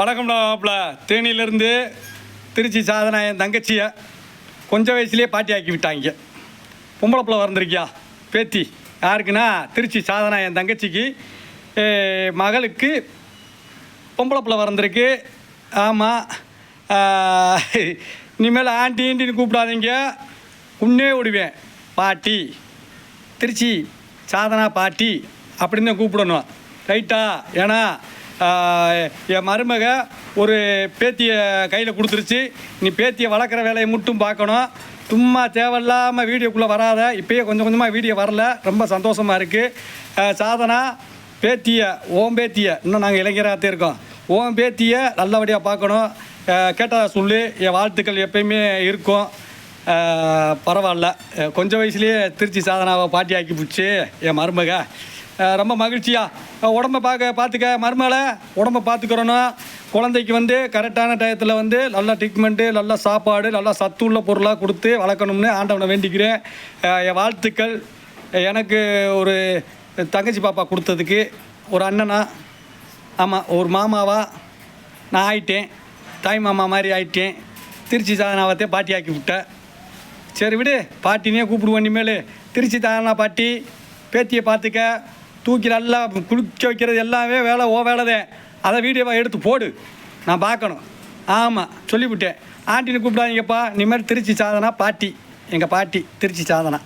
வணக்கம்டா மாப்பிள. தேனியிலேருந்து திருச்சி சாதனா என் தங்கச்சியை கொஞ்சம் வயசுலேயே பாட்டி ஆக்கி விட்டாங்க. பொம்பளை பிள்ளை வந்திருக்கியா பேத்தி யாருக்குன்னா திருச்சி சாதனா என் தங்கச்சிக்கு மகளுக்கு பொம்பளை பிள்ளை வந்திருக்கு ஆமாம் இனிமேல் ஆண்டி ஆண்டின்னு கூப்பிடாதீங்க. உன்னே விடுவேன் பாட்டி. திருச்சி சாதனா பாட்டி அப்படின்னு தான் கூப்பிடணும். ரைட்டா? ஏன்னா என் மருமக ஒரு பேத்தியை கையில் கொடுத்துருச்சு. நீ பேத்தியை வளர்க்குற வேலையை மட்டும் பார்க்கணும். சும்மா தேவையில்லாமல் வீடியோக்குள்ளே வராத. இப்பயே கொஞ்சம் கொஞ்சமாக வீடியோ வரல. ரொம்ப சந்தோஷமாக இருக்குது சாதனா பேத்தியை ஓம் பேத்தியை. இன்னும் நாங்கள் இளைஞராக இருக்கோம். ஓம் பேத்தியை நல்லபடியாக பார்க்கணும். கேட்டதா சொல்லு. என் வாழ்த்துக்கள் எப்பயுமே இருக்கும். பரவாயில்ல. கொஞ்சம் வயசுலேயே திருச்சி சாதனாவை பாட்டி ஆக்கி போச்சு என் மருமக. ரொம்ப மகிழ்ச்சியா. உடம்ப பார்க்க பார்த்துக்க மருமலை. உடம்ப பார்த்துக்கிறோன்னா குழந்தைக்கு வந்து கரெக்டான டயத்தில் வந்து நல்ல ட்ரீட்மெண்ட்டு நல்ல சாப்பாடு நல்ல சத்துள்ள பொருளாக கொடுத்து வளர்க்கணும்னு ஆண்டவனை வேண்டிக்கிறேன். என் வாழ்த்துக்கள். எனக்கு ஒரு தங்கச்சி பாப்பா கொடுத்ததுக்கு ஒரு அண்ணனா ஆமாம் ஒரு மாமாவா நான் ஆயிட்டேன். தாய் மாமா மாதிரி ஆயிட்டேன். திருச்சி சாதனாவத்தே பாட்டி ஆக்கி விட்டேன் சரி விடு பாட்டினே கூப்பிடுவோம் இனிமேல். திருச்சி தானா பாட்டி பேத்தியை பார்த்துக்க தூக்கி நல்லா குளிக்க வைக்கிறது எல்லாமே வேலை ஓ வேலைதே. அதை வீடியோவை எடுத்து போடு. நான் பார்க்கணும். ஆமாம் சொல்லிவிட்டேன். ஆண்டின்னு கூப்பிடாதீங்கப்பா. இனிமேல் திருச்சி சாதனா பாட்டி. எங்கள் பாட்டி திருச்சி சாதனா.